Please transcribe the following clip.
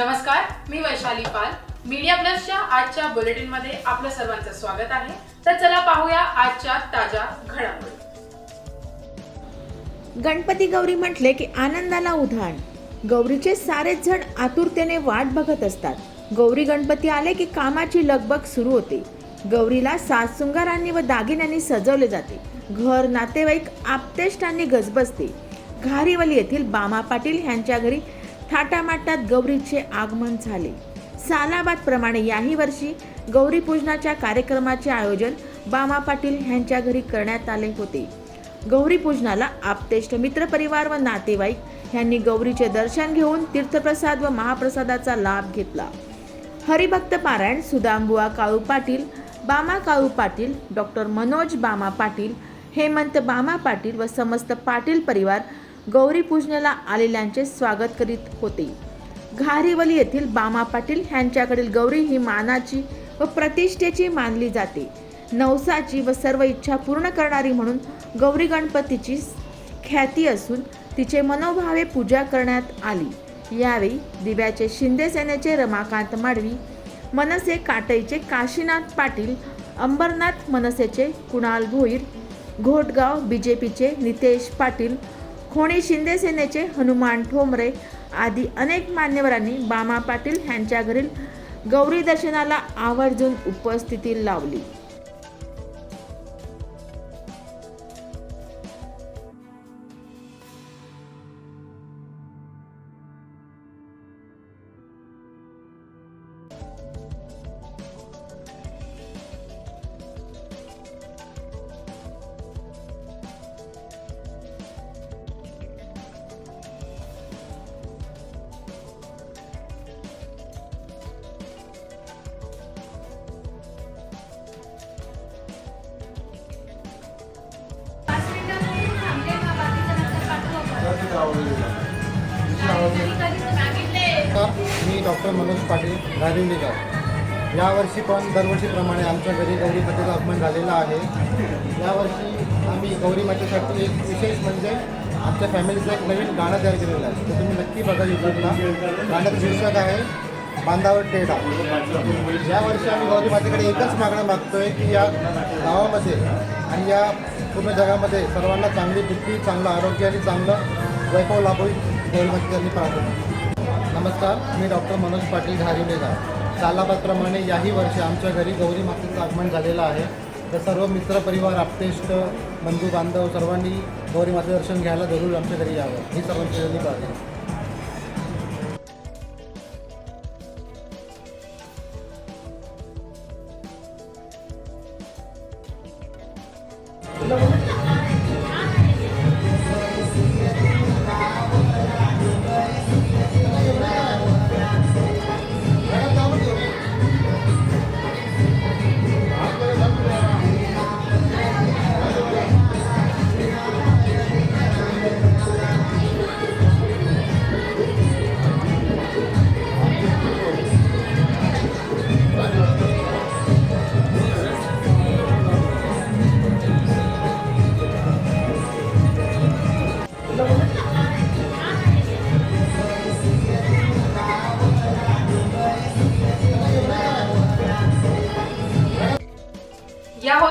नमस्कार मी वैशाली पाल. मीडिया प्लसच्या आजच्या बुलेटिनमध्ये आपलं सर्वांचं स्वागत आहे. तर चला पाहूया आजच्या ताज्या घडामोडी. गणपती गौरी म्हटले की आनंदाला उधाण. गौरीचे सारेच जण आतुरतेने वाट बघत असतात. गौरी गणपती आले की कामाची लगबग सुरू होते. गौरीला सात व दागिन्यांनी सजवले जाते. घर नातेवाईक आपतेष्टांनी गजबजते. घारीवली येथील बामा पाटील यांच्या घरी थाटामाटात गौरीचे आगमन झाले. सालाबाद प्रमाणे याही वर्षी गौरी पूजनाच्या कार्यक्रमाचे आयोजन बामा पाटील यांच्या घरी करण्यात आले होते. गौरी पूजनाला आपतेष्ट मित्रपरिवार व नातेवाईक यांनी गौरीचे दर्शन घेऊन तीर्थप्रसाद व महाप्रसादाचा लाभ घेतला. हरिभक्त पारायण सुदामबुवा काळू पाटील बामा काळू पाटील डॉक्टर मनोज बामा पाटील हेमंत बामा पाटील व समस्त पाटील परिवार गौरी पूजनेला आलेल्यांचे स्वागत करीत होते. घारीवली येथील बामा पाटील यांच्याकडील गौरी ही मानाची व प्रतिष्ठेची मानली जाते. नवसाची व सर्व इच्छा पूर्ण करणारी म्हणून गौरी गणपतीची ख्याती असून तिचे मनोभावे पूजा करण्यात आली. यावेळी दिव्याचे शिंदे सेनेचे रमाकांत माडवी मनसे काटईचे काशीनाथ पाटील अंबरनाथ मनसेचे कुणाल भोईर घोटगाव बी जे पीचे नितेश पाटील खोणी शिंदे सेनेचे हनुमान ठोंबरे आदी अनेक मान्यवरांनी बामा पाटील यांच्या घरील गौरी दर्शनाला आवर्जून उपस्थिती लावली. मी डॉक्टर मनोज पाटील गारिवलीकर यावर्षी पण दरवर्षीप्रमाणे आमच्या घरी गौरी मातेचं आगमन झालेलं आहे. यावर्षी आम्ही गौरी मातेसाठी एक विशेष म्हणजे आमच्या फॅमिलीचं एक नवीन गाणं तयार केलेलं आहे. तर तुम्ही नक्की बघा युट्यूबला गाण्याचं शीर्षक आहे बांधावर टेढा. यावर्षी आम्ही गौरी मातेकडे एकच मागणं मागतोय की या गावामध्ये आणि या पूर्ण जगामध्ये सर्वांना चांगली बुद्धी चांगलं आरोग्य आणि चांगलं वैभव लाभो गौरी मातेच्या नमस्कार मी डॉक्टर मनोज पाटील घारिवलेला सालाबादप्रमाणे याही वर्षी आमच्या घरी गौरी मातेचं आगमन झालेलं आहे. तर सर्व मित्रपरिवार आपतेष्ट बंधू बांधव सर्वांनी गौरी मातेचं दर्शन घ्यायला जरूर आमच्या घरी यावं. ही सर्वांची विनंती प्रार्थना या